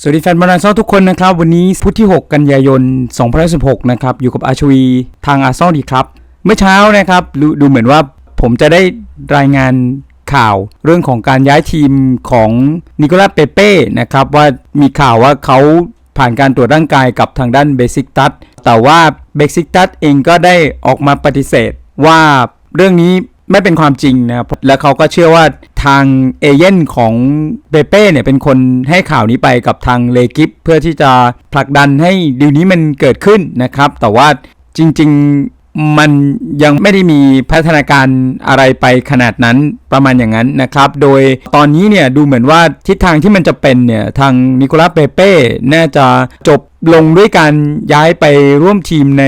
สวัสดีแฟนบอลอาร์เซนอลทุกคนนะครับ วันนี้พุธที่ 6 กันยายน 2016 นะครับ อยู่กับอาชวีทางอาร์เซนอลดีครับ เมื่อเช้านะครับดูเหมือนว่าผมจะได้รายงานข่าวเรื่องของการย้ายทีมของนิโคลัสเปเป้นะครับ ว่ามีข่าวว่าเขาผ่านการตรวจร่างกายกับทางด้านเบสิกตัสแต่ว่าเบสิกตัสเองก็ได้ออกมาปฏิเสธว่าเรื่องนี้ ไม่เป็นความจริงนะครับแล้วเขาก็เชื่อว่าทางเอเย่นของเปเป้เนี่ยเป็นคนให้ข่าวนี้ไปกับทางเลกิฟเพื่อที่จะผลักดันให้ดีลนี้มันเกิดขึ้นนะครับ แต่ว่าจริง ๆ มันยังไม่ได้มีพัฒนาการอะไรไปขนาดนั้นประมาณอย่างนั้นนะครับ โดยตอนนี้เนี่ยดูเหมือนว่าทิศทางที่มันจะเป็นเนี่ยทางนิโคลัสเปเป้น่าจะจบลงด้วยการย้ายไปร่วมทีมใน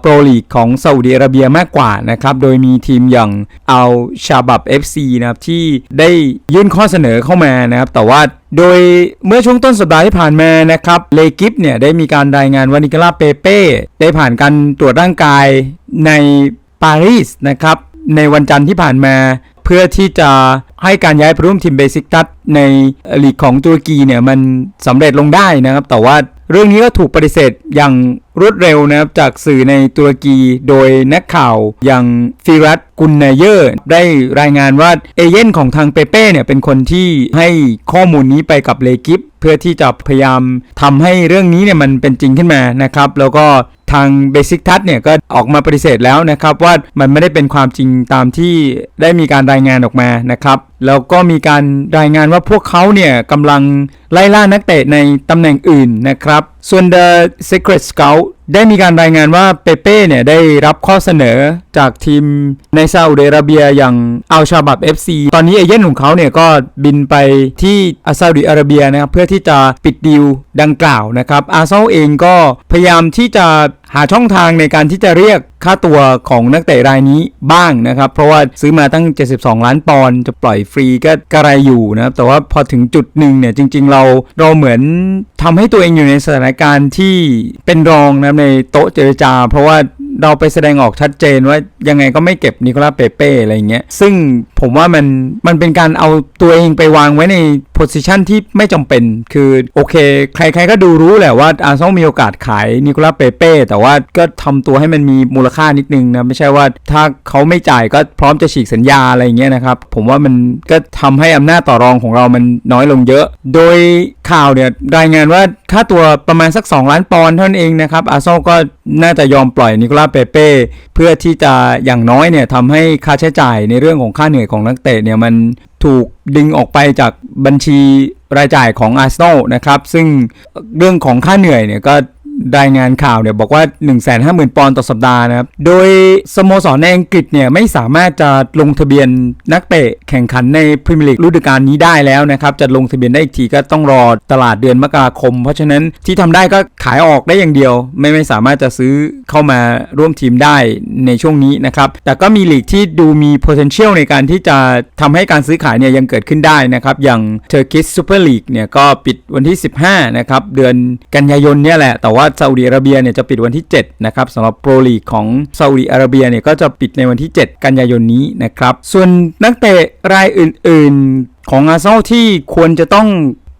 โปรลีกของซาอุดิอาระเบียมากกว่านะครับ โดยมีทีมอย่างเอาชาบับ FC นะครับที่ได้ยื่นข้อเสนอเข้ามานะครับ แต่ว่าโดยเมื่อช่วงต้นสัปดาห์ที่ผ่านมานะครับ เลกิฟเนี่ยได้มีการรายงานว่านิโคลาเปเป้ได้ผ่านการตรวจร่างกายในปารีสนะครับ ในวันจันทร์ที่ผ่านมาเพื่อที่จะให้การย้ายไปร่วมทีมเบสิกตัสในลีกของตุรกีเนี่ยมันสำเร็จลงได้นะครับ แต่ว่า เรื่องนี้ก็ถูกปฏิเสธอย่างรวดเร็วนะครับจากสื่อในตุรกีโดยนักข่าวอย่างฟิรัตกุนเนเยอร์ ได้รายงานว่าเอเย่นของทางเปเป้เนี่ยเป็นคนที่ให้ข้อมูลนี้ไปกับเลกิฟเพื่อที่จะพยายามทำให้เรื่องนี้เนี่ยมันเป็นจริงขึ้นมานะครับ แล้วก็ ทางเบสิกทัศเนี่ยก็ออกมาปฏิเสธแล้วนะครับว่ามันไม่ได้เป็นความจริงตามที่ได้มีการรายงานออกมานะครับแล้วก็มีการรายงานว่าพวกเขาเนี่ยกำลังไล่ล่านักเตะในตำแหน่งอื่นนะครับ ส่วน The Secret Scout ได้มีการรายงานว่าเปเป้เนี่ยได้รับข้อเสนอจากทีมในซาอุดิอาระเบียอย่างอัลชาบับ FC ตอนนี้เอเย่นของเขาเนี่ยก็บินไปที่อซาอุดิอาระเบียนะครับเพื่อที่จะปิดดีลดังกล่าวนะครับอาร์เซนอลเองก็พยายามที่จะ หาช่องทางในการที่จะเรียกค่าตัวของนักเตะรายนี้บ้างนะครับ เพราะว่าซื้อมาตั้ง 72 ล้านปอนด์จะปล่อยฟรีก็กระไรอยู่นะครับ แต่ว่าพอถึงจุดหนึ่งเนี่ยจริง ๆ เราเราเหมือนทำให้ตัวเองอยู่ในสถานการณ์ที่เป็นรองนะในโต๊ะเจรจา เพราะว่า เราไปแสดงออกชัดเจนว่ายังไงก็ไม่เก็บนิโคลัสเปเป้อะไรอย่างเงี้ยซึ่งผมว่ามันมันเป็นการเอาตัวเองไปวางไว้ในโพสิชันที่ไม่จำเป็น คือโอเค ใครๆก็ดูรู้แหละว่าอาร์เซนอลมีโอกาสขายนิโคลัสเปเป้แต่ว่าก็ทำตัวให้มันมีมูลค่านิดนึงนะ ไม่ใช่ว่าถ้าเขาไม่จ่ายก็พร้อมจะฉีกสัญญาอะไรอย่างเงี้ยนะครับ ผมว่ามันก็ทำให้อำนาจต่อรองของเรามันน้อยลงเยอะ โดยข่าวเนี่ยรายงานว่า ค่าตัวประมาณสัก 2 ล้านปอนด์เท่านั้นเองนะครับ อาร์เซนอลก็น่าจะยอมปล่อยนิโคลาเปเป้เพื่อที่จะอย่างน้อยเนี่ยทำให้ค่าใช้จ่ายในเรื่องของค่าเหนื่อยของนักเตะเนี่ยมันถูกดึงออกไปจากบัญชีรายจ่ายของอาร์เซนอลนะครับ ซึ่งเรื่องของค่าเหนื่อยเนี่ยก็ รายงานข่าวเนี่ยบอกว่า 150,000 ปอนด์ต่อสัปดาห์นะครับ โดยสโมสรในอังกฤษเนี่ยไม่สามารถจะลงทะเบียนนักเตะแข่งขันในพรีเมียร์ลีกฤดูกาลนี้ได้แล้วนะครับ จะลงทะเบียนได้อีกทีก็ต้องรอตลาดเดือนมกราคม เพราะฉะนั้นที่ทำได้ก็ขายออกได้อย่างเดียว ไม่ไม่สามารถจะซื้อเข้ามาร่วมทีมได้ในช่วงนี้นะครับ แต่ก็มีลีกที่ดูมี potential ในการที่จะทำให้การซื้อขายเนี่ยยังเกิดขึ้นได้นะครับ อย่าง Turkish Super League เนี่ยก็ปิดวันที่ 15 นะครับ เดือนกันยายนเนี่ยแหละ แต่ว่าซาอุดิอาระเบียเนี่ยจะปิดวันที่ 7 นะครับสำหรับโปรลีกของซาอุดิอาระเบียเนี่ยก็จะปิดในวันที่ 7 กันยายนนี้นะครับ ส่วนนักเตะรายอื่น ๆ ของอาร์เซนอลที่ควรจะต้อง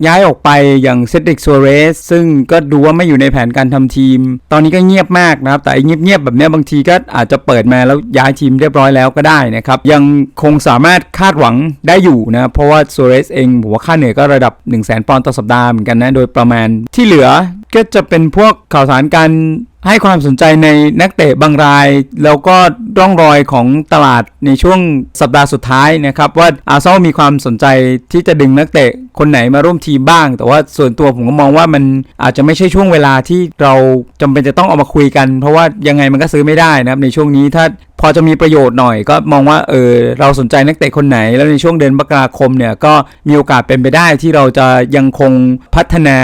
ย้ายออกไปอย่างเซดริกซัวเรสซึ่งก็ดูว่าไม่อยู่ในแผนการทำทีม ตอนนี้ก็เงียบมากนะครับ แต่อ้เงียบๆแบบนี้บางทีก็อาจจะเปิดมาแล้วย้ายทีมเรียบร้อยแล้วก็ได้นะครับ ยังคงสามารถคาดหวังได้อยู่นะ เพราะว่าซัวเรสเองผมว่าค่าเหนื่อยก็ระดับ 1 0 0 0 0แปอนด์ต่อสัปดาห์เหมือนกันนะ โดยประมาณที่เหลือ ก็จะเป็นพวกข่าวสารการให้ความสนใจในนักเตะบางราย แล้วก็ร่องรอยของตลาดในช่วงสัปดาห์สุดท้ายนะครับ ว่าอาร์เซนอลมีความสนใจที่จะดึงนักเตะคนไหนมาร่วมทีมบ้าง แต่ว่าส่วนตัวผมก็มองว่ามันอาจจะไม่ใช่ช่วงเวลาที่เราจำเป็นจะต้องเอามาคุยกัน เพราะว่ายังไงมันก็ซื้อไม่ได้นะครับในช่วงนี้ถ้า พอจะมีประโยชน์หน่อยก็มองว่าเออเราสนใจนักเตะคนไหน แล้วในช่วงเดือนมกราคมเนี่ยก็มีโอกาสเป็นไปได้ที่เราจะยังคงพัฒนา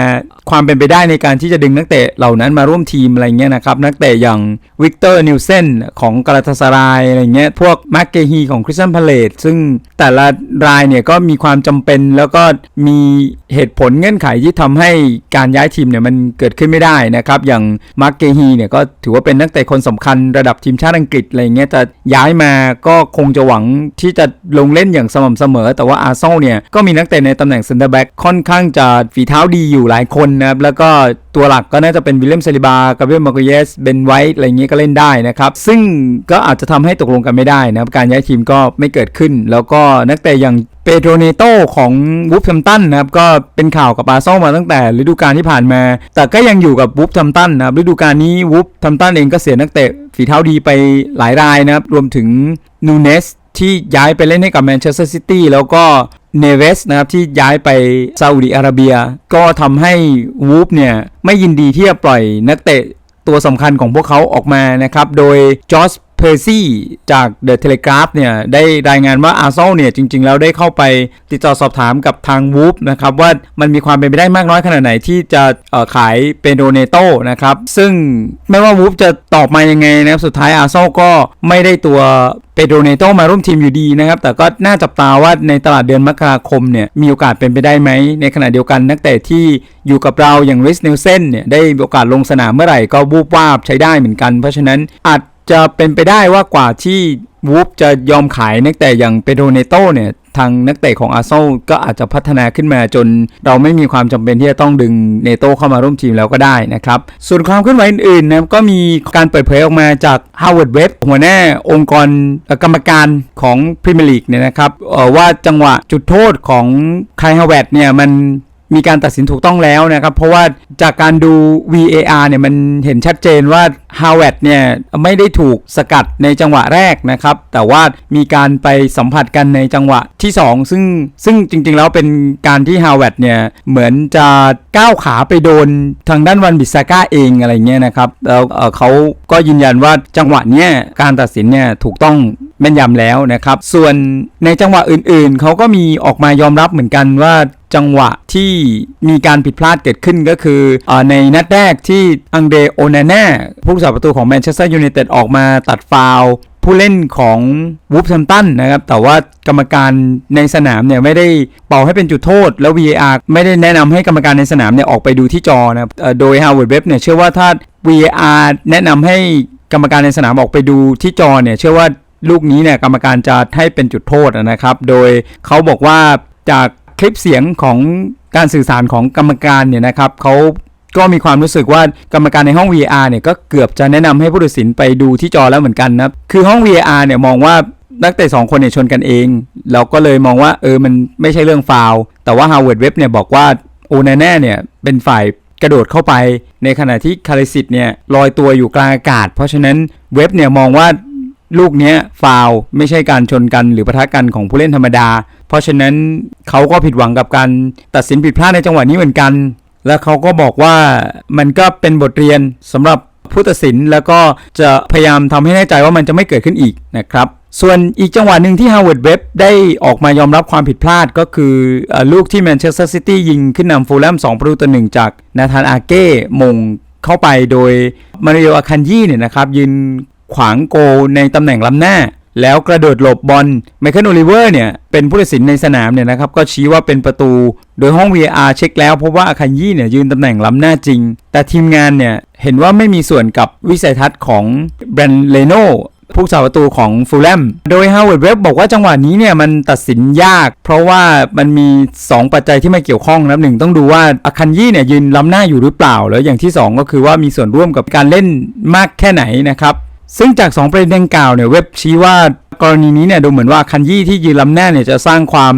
ความเป็นไปได้ในการที่จะดึงนักเตะเหล่านั้นมาร่วมทีมอะไรเงี้ยนะครับนักเตะอย่างวิกเตอร์นิวเซนของกาลาตาสรายอะไรเงี้ยพวกมาร์เกฮีของคริสตันพาเลตซึ่งแต่ละรายเนี่ยก็มีความจำเป็นแล้วก็มีเหตุผลเงื่อนไขที่ทำให้การย้ายทีมเนี่ยมันเกิดขึ้นไม่ได้นะครับอย่างมาร์เกฮีเนี่ยก็ถือว่าเป็นนักเตะคนสำคัญระดับทีมชาติอังกฤษอะไรเงี้ยจะย้ายมาก็คงจะหวังที่จะลงเล่นอย่างสม่ำเสมอ แต่ว่าอาร์เซนอลเนี่ยก็มีนักเตะในตำแหน่งเซนเตอร์แบ็กค่อนข้างจะฝีเท้าดีอยู่หลายคนนะครับแล้วก็ตัวหลักก็น่าจะเป็นวิลเลียมเซลิบากาเบรียลมาร์กเยสเบนไวท์อะไรเงี้ยก็เล่นได้นะครับ ซึ่งก็อาจจะทำให้ตกลงกันไม่ได้นะครับการย้ายทีมก็ไม่เกิดขึ้น แล้วก็นักเตะอย่าง ปโตรเนโตของวูฟแฮมตันนะครับก็เป็นข่าวกับอาร์เซนอลมาตั้งแต่ฤดูกาลที่ผ่านมา แต่ก็ยังอยู่กับวูฟแฮมตันนะครับฤดูกาลนี้วูฟแฮมตันเองก็เสียนักเตะฝีเท้าดีไปหลายรายนะครับ รวมถึงนูเนสที่ย้ายไปเล่นให้กับแมนเชสเตอร์ซิตี้แล้วก็เนเวสนะครับที่ย้ายไปซาอุดิอาระเบีย ก็ทำให้วูฟเนี่ยไม่ยินดีที่จะปล่อยนักเตะตัวสำคัญของพวกเขาออกมานะครับ โดยจอร์จ เพอร์ซี่จากเดอะเทเลกราฟเนี่ยได้รายงานว่าอาร์เซนอลเนี่ยจริง ๆ แล้วได้เข้าไปติดต่อสอบถามกับทางวูฟนะครับว่ามันมีความเป็นไปได้มากน้อยขนาดไหนที่จะขายเปโดเนโตนะครับ ซึ่งไม่ว่าวูฟจะตอบมายังไงนะครับ สุดท้ายอาร์เซนอลก็ไม่ได้ตัวเปโดเนโตมาร่วมทีมอยู่ดีนะครับ แต่ก็น่าจับตาว่าในตลาดเดือนมกราคมเนี่ยมีโอกาสเป็นไปได้ไหม ในขณะเดียวกันนักเตะที่อยู่กับเราอย่างริสเนลเซนเนี่ยได้โอกาสลงสนามเมื่อไหร่ก็วูบวาบใช้ได้เหมือนกัน เพราะฉะนั้นอาจ จะเป็นไปได้ว่ากว่าที่วูฟจะยอมขายนักเตะอย่างเปโดเนโตเนี่ยทางนักเตะของอาร์เซนอลก็อาจจะพัฒนาขึ้นมาจน เราไม่มีความจำเป็นที่จะต้องดึงเนโตเข้ามาร่วมทีมแล้วก็ได้นะครับ ส่วนความเคลื่อนไหวอื่นๆนะก็มีการเปิดเผยออกมาจาก Harvard Web หัวหน้าองค์กรกรรมการของพรีเมียร์ลีกเนี่ยนะครับว่าจังหวะจุดโทษของไคลฮาวเวตเนี่ยมัน มีการตัดสินถูกต้องแล้วนะครับ เพราะว่าจากการดู VAR เนี่ยมันเห็นชัดเจนว่า h a w เว t เนี่ยไม่ได้ถูกสกัดในจังหวะแรกนะครับ แต่ว่ามีการไปสัมผัสกันในจังหวะที่ 2 ซึ่งซึ่งจริงๆแล้วเป็นการที่ h a w เว t เนี่ยเหมือนจะก้าวขาไปโดนทางด้านวันบิสาก้าเองอะไรเงี้ยนะครับแล้วเเขาก็ยืนยันว่าจังหวะเนี้ยการตัดสินเนี่ยถูกต้องแม่นยำแล้วนะครับ ส่วนในจังหวะอื่นๆ เขาก็มีออกมายอมรับเหมือนกันว่า จังหวะที่มีการผิดพลาดเกิดขึ้นก็คืออในนัดแรกที่อังเดโอนาน่าผู้รักษาประตูของแมนเชสเตอร์ยูไนเต็ดออกมาตัดฟาวผู้เล่นของวูฟแฮมตันนะครับ แต่ว่ากรรมการในสนามเนี่ยไม่ได้เป่าให้เป็นจุดโทษ แล้ว VAR ไม่ได้แนะนำให้กรรมการในสนามเนี่ยออกไปดูที่จอนะครับเอ่อโดย Howard Webb เนี่ยเชื่อว่าถ้า VAR แนะนำให้กรรมการในสนามออกไปดูที่จอเนี่ยเชื่อว่าลูกนี้เนี่ยกรรมการจะให้เป็นจุดโทษนะครับ โดยเขาบอกว่าจาก คลิปเสียงของการสื่อสารของกรรมการเนี่ยนะครับเขาก็มีความรู้สึกว่ากรรมการในห้อง VR เนี่ยก็เกือบจะแนะนำให้ผู้ตัดสินไปดูที่จอแล้วเหมือนกันนะคือห้อง VR เนี่ยมองว่านักเตะสองคนเนี่ยชนกันเองเราก็เลยมองว่าเออมันไม่ใช่เรื่องฟาวแต่ว่า Howard Webb เนี่ยบอกว่าโอนาแน่เนี่ยเป็นฝ่ายกระโดดเข้าไป ในขณะที่คาริสิตเนี่ยลอยตัวอยู่กลางอากาศ เพราะฉะนั้นเว็บเนี่ยมองว่าลูกเนี้ยฟาวไม่ใช่การชนกันหรือปะทะกันของผู้เล่นธรรมดา เพราะฉะนั้นเขาก็ผิดหวังกับการตัดสินผิดพลาดในจังหวะนี้เหมือนกัน และเขาก็บอกว่ามันก็เป็นบทเรียนสำหรับผู้ตัดสินแล้วก็จะพยายามทำให้แน่ใจว่ามันจะไม่เกิดขึ้นอีกนะครับส่วนอีกจังหวะหนึ่งที่ Howard Webb ได้ออกมายอมรับความผิดพลาดก็คืออลูกที่แมนเชสเตอร์ซิตี้ยิงขึ้นนำฟูลแลม2ประตูต่อหนึ่งจากนาธานอาเก้มงเข้าไปโดยมาริโออาคันยี่เนี่ยนะครับยืนขวางโกในตำแหน่งล้ำหน้า แล้วกระโดดหลบบอลไมเคิลโอลิเวอร์เนี่ยเป็นผู้ตัดสินในสนามเนี่ยนะครับก็ชี้ว่าเป็นประตู โดยห้อง VAR เช็คแล้วพบว่าอาคันยี่เนี่ยยืนตำแหน่งล้ำหน้าจริง แต่ทีมงานเนี่ยเห็นว่าไม่มีส่วนกับวิสัยทัศน์ของแบรนเลโนผู้สาประตูของฟูลแลม โดย Howard Webb บบอกว่าจังหวะนี้เนี่ยมันตัดสินยาก เพราะว่ามันมี 2 ปัจจัยที่มาเกี่ยวข้องนะครับหนึ่งต้องดูว่าอาคันยี่เนี่ยยืนล้ำหน้าอยู่หรือเปล่า แล้วอย่างที่ 2 ก็คือว่ามีส่วนร่วมกับการเล่นมากแค่ไหนนะครับ ซึ่งจาก 2 ประเด็นดังกล่าวเนี่ยเว็บชี้ว่ากรณีนี้เนี่ยดูเหมือนว่าคันยี่ที่ยืนลำหน้าเนี่ยจะสร้างความ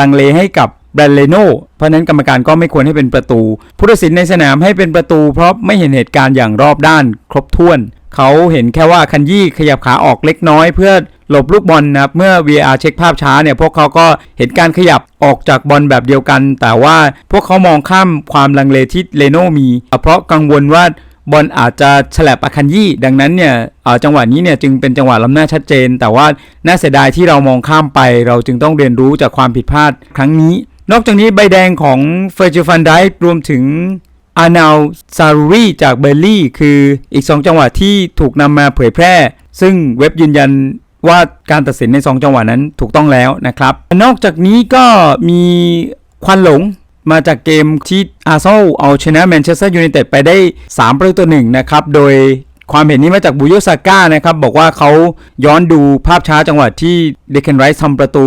ลังเลให้กับแบรนเลโนเพราะฉะนั้นกรรมการก็ไม่ควรให้เป็นประตู ผู้ตัดสินในสนามให้เป็นประตู เพราะไม่เห็นเหตุการณ์อย่างรอบด้านครบถ้วน เขาเห็นแค่ว่าคันยี่ขยับขาออกเล็กน้อยเพื่อหลบลูกบอลนะครับเมื่อ VR เช็คภาพช้าเนี่ยพวกเขาก็เห็นการขยับออกจากบอลแบบเดียวกัน แต่ว่าพวกเขามองข้ามความลังเลที่เลโนมี เพราะกังวลว่า บอลอาจจะฉลับอาคันยี่ ดังนั้นเนี่ยจังหวะนี้เนี่ยจึงเป็นจังหวะล้ำหน้าชัดเจน แต่ว่าน่าเสียดายที่เรามองข้ามไป เราจึงต้องเรียนรู้จากความผิดพลาดครั้งนี้ นอกจากนี้ใบแดงของเฟอร์จิฟันไดรวมถึงอานาลซารูรีจากเบอร์ลี่ คืออีก 2 จังหวะที่ถูกนำมาเผยแพร่ ซึ่งเว็บยืนยันว่าการตัดสินใน 2 จังหวะนั้นถูกต้องแล้วนะครับ นอกจากนี้ก็มีควันหลง มาจากเกมที่อาร์เซนอลเอาชนะแมนเชสเตอร์ยูไนเต็ดไปได้ 3 ประตูต่อหนึ่งนะครับ โดยความเห็นนี้มาจากบุโยซาก้านะครับ บอกว่าเขาย้อนดูภาพช้าจังหวะที่เดคเคนไรส์ทำประตู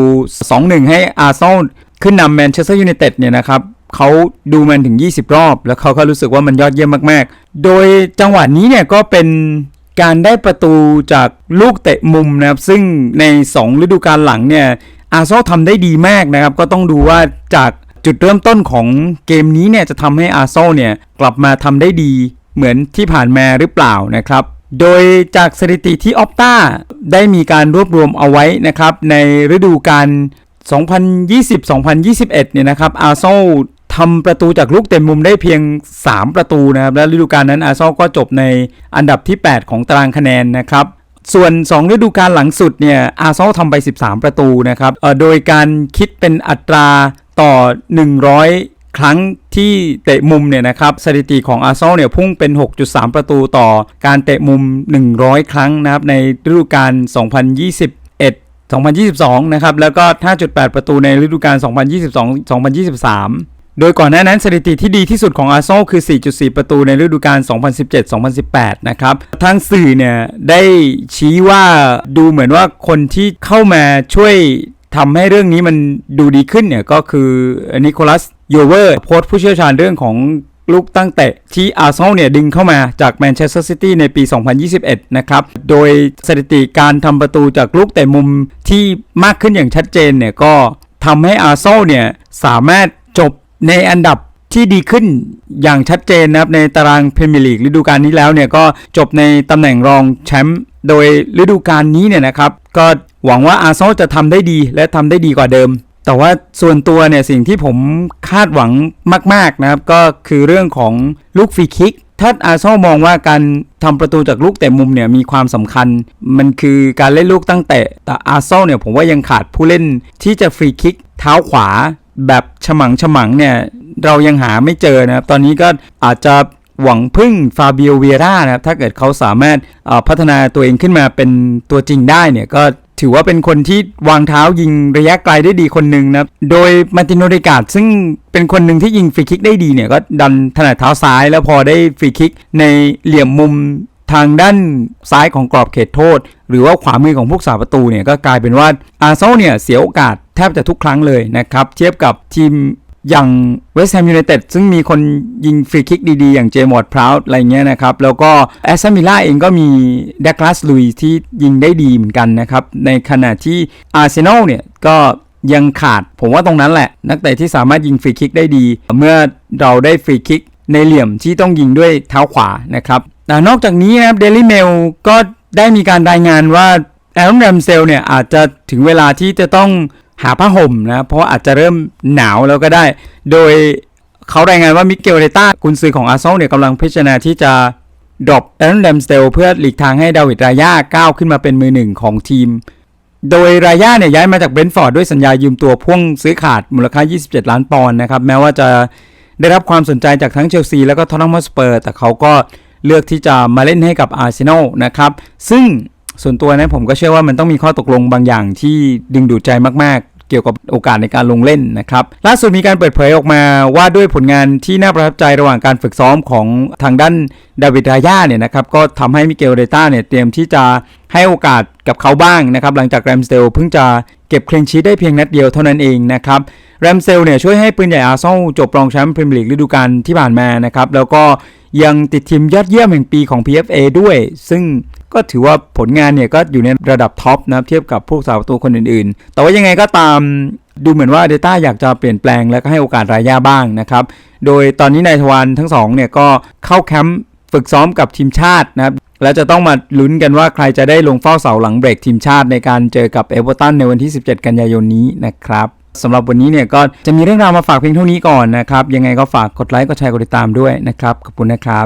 2-1 ให้อาร์เซนอลขึ้นนำแมนเชสเตอร์ยูไนเต็ดเนี่ยนะครับเขาดูมันถึง 20 รอบ แล้วเขาก็รู้สึกว่ามันยอดเยี่ยมมาก ๆ โดยจังหวะนี้เนี่ยก็เป็นการได้ประตูจากลูกเตะมุมนะครับ ซึ่งใน 2 ฤดูกาลหลังเนี่ยอาร์เซนอลทำได้ดีมากนะครับ ก็ต้องดูว่าจาก จุดเริ่มต้นของเกมนี้เนี่ยจะทำให้อาร์เซนอลเนี่ยกลับมาทำได้ดีเหมือนที่ผ่านมาหรือเปล่านะครับ โดยจากสถิติที่ออปตาได้มีการรวบรวมเอาไว้นะครับ ในฤดูกาล2020-2021 เนี่ยนะครับอาร์เซนอลทำประตูจากลูกเต็มมุมได้เพียง 3 ประตูนะครับ และฤดูกาลนั้นอาร์เซนอลก็จบในอันดับที่ 8 ของตารางคะแนนนะครับส่วน 2 ฤดูกาลหลังสุดเนี่ยอาร์เซนอลทำไป 13 ประตูนะครับโดยการคิดเป็นอัตรา ต่อ 100 ครั้งที่เตะมุมเนี่ยนะครับสถิติของอาร์เซนอลเนี่ยพุ่งเป็น 6.3 ประตูต่อการเตะมุม 100 ครั้งนะครับในฤดูกาล2021 2022 นะครับ แล้วก็ 5.8 ประตูในฤดูกาล 2022-2023 โดยก่อนหน้านั้นสถิติที่ดีที่สุดของอาร์เซนอลคือ 4.4 ประตูในฤดูกาล 2017-2018 นะครับ ทางสื่อเนี่ยได้ชี้ว่าดูเหมือนว่าคนที่เข้ามาช่วย ทำให้เรื่องนี้มันดูดีขึ้นเนี่ยก็คือนิโคลัสโยเวอร์โค้ชผู้เชี่ยวชาญเรื่องของลูกตั้งเตะที่อาร์เซนอลเนี่ยดึงเข้ามาจากแมนเชสเตอร์ซิตี้ในปี 2021 นะครับ โดยสถิติการทำประตูจากลูกเตะมุมที่มากขึ้นอย่างชัดเจนเนี่ยก็ทำให้อาร์เซนอลเนี่ยสามารถจบในอันดับที่ดีขึ้นอย่างชัดเจนนะครับในตารางพรีเมียร์ลีกฤดูกาลนี้แล้วเนี่ยก็จบในตำแหน่งรองแชมป์โดยฤดูกาลนี้เนี่ยนะครับก็ หวังว่าอาร์เซนอลจะทำได้ดีและทำได้ดีกว่าเดิม แต่ว่าส่วนตัวเนี่ยสิ่งที่ผมคาดหวังมาก ๆนะครับ ก็คือเรื่องของลูกฟรีคิกถ้าอาร์เซนอลมองว่าการทำประตูจากลูกเตะมุมเนี่ยมีความสำคัญ มันคือการเล่นลูกตั้งเตะแต่อาร์เซนอลเนี่ยผมว่ายังขาดผู้เล่นที่จะฟรีคิกเท้าขวา แบบฉมังฉมังเนี่ยเรายังหาไม่เจอนะครับ ตอนนี้ก็อาจจะหวังพึ่งฟาเบียเวียร่านะครับ ถ้าเกิดเขาสามารถพัฒนาตัวเองขึ้นมาเป็นตัวจริงได้เนี่ยก็ ถือว่าเป็นคนที่วางเท้ายิงระยะไกลได้ดีคนหนึ่งนะโดยมาร์ตินโนเดกาดซึ่งเป็นคนหนึ่งที่ยิงฟรีคิกได้ดีเนี่ยก็ดันถนัดเท้าซ้ายแล้วพอได้ฟรีคิกในเหลี่ยมมุมทางด้านซ้ายของกรอบเขตโทษ หรือว่าขวามือของผู้สาประตูเนี่ยก็กลายเป็นว่าอาร์เซนอลเนี่ยเสียโอกาสแทบจะทุกครั้งเลยนะครับ เทียบกับทีม อย่างเวสต์แฮมยูไนเต็ดซึ่งมีคนยิงฟรีคิกดีๆ อย่างเจมอร์ดพราวด์อะไรเงี้ยนะครับ แล้วก็แอสตันวิลล่าเองก็มีเดกลาสลุยที่ยิงได้ดีเหมือนกันนะครับ ในขณะที่อาร์เซนอลเนี่ยก็ยังขาดผมว่าตรงนั้นแหละ นักเตะที่สามารถยิงฟรีคิกได้ดี เมื่อเราได้ฟรีคิกในเหลี่ยมที่ต้องยิงด้วยเท้าขวานะครับนอกจากนี้นะครับเดลี่เมลก็ได้มีการรายงานว่าแอรอนแรมเซลเนี่ยอาจจะถึงเวลาที่จะต้อง หาผ้าห่มนะเพราะอาจจะเริ่มหนาวแล้วก็ได้ โดยเขารายงานว่ามิเกลเรต้ากุนซือของอาร์เซนอลเนี่ยกำลังพิจารณาที่จะดรอปแอนด์แดมสเตลเพื่อหลีกทางให้ดาวิดรายาก้าวขึ้นมาเป็นมือหนึ่งของทีม โดยรายาเนี่ยย้ายมาจากเบรนฟอร์ดด้วยสัญญายืมตัวพ่วงซื้อขาดมูลค่า 27 ล้านปอนด์นะครับ แม้ว่าจะได้รับความสนใจจากทั้งเชลซีแล้วก็ทอตแนมฮอตสเปอร์ แต่เขาก็เลือกที่จะมาเล่นให้กับอาร์เซนอลนะครับ ซึ่ง ส่วนตัวนะผมก็เชื่อว่ามันต้องมีข้อตกลงบางอย่างที่ดึงดูดใจมากๆเกี่ยวกับโอกาสในการลงเล่นนะครับ ล่าสุดมีการเปิดเผยออกมาว่าด้วยผลงานที่น่าประทับใจระหว่างการฝึกซ้อมของทางด้านดาวิดรายาเนี่ยนะครับ ก็ทำให้มิเกลเรต้าเนี่ยเตรียมที่จะให้โอกาสกับเขาบ้างนะครับ หลังจากแรมสเตลเพิ่งจะเก็บเคลนชีได้เพียงนัดเดียวเท่านั้นเองนะครับแรมเซลเนี่ยช่วยให้ปืนใหญ่อาร์เซนอลจบรองแชมป์พรีเมียร์ลีกฤดูกาลที่ผ่านมานะครับ แล้วก็ ยังติดทีมยอดเยี่ยมแห่งปีของ PFA ด้วย ซึ่งก็ถือว่าผลงานเนี่ยก็อยู่ในระดับท็อปนะครับเทียบกับพวกสาวประตูคนอื่นๆ แต่ว่ายังไงก็ตามดูเหมือนว่าเดต้าอยากจะเปลี่ยนแปลงแล้วก็ให้โอกาสรายาบ้างนะครับ โดยตอนนี้นายทวารทั้งสองเนี่ยก็เข้าแคมป์ฝึกซ้อมกับทีมชาตินะครับแล้วจะต้องมาลุ้นกันว่าใครจะได้ลงเฝ้าเสาหลังเบรกทีมชาติในการเจอกับเอเวอร์ตันในวันที่ 17 กันยายนนี้นะครับ สำหรับวันนี้เนี่ยก็จะมีเรื่องราวมาฝากเพียงเท่านี้ก่อนนะครับ ยังไงก็ฝากกดไลค์กดแชร์กดติดตามด้วยนะครับขอบคุณนะครับ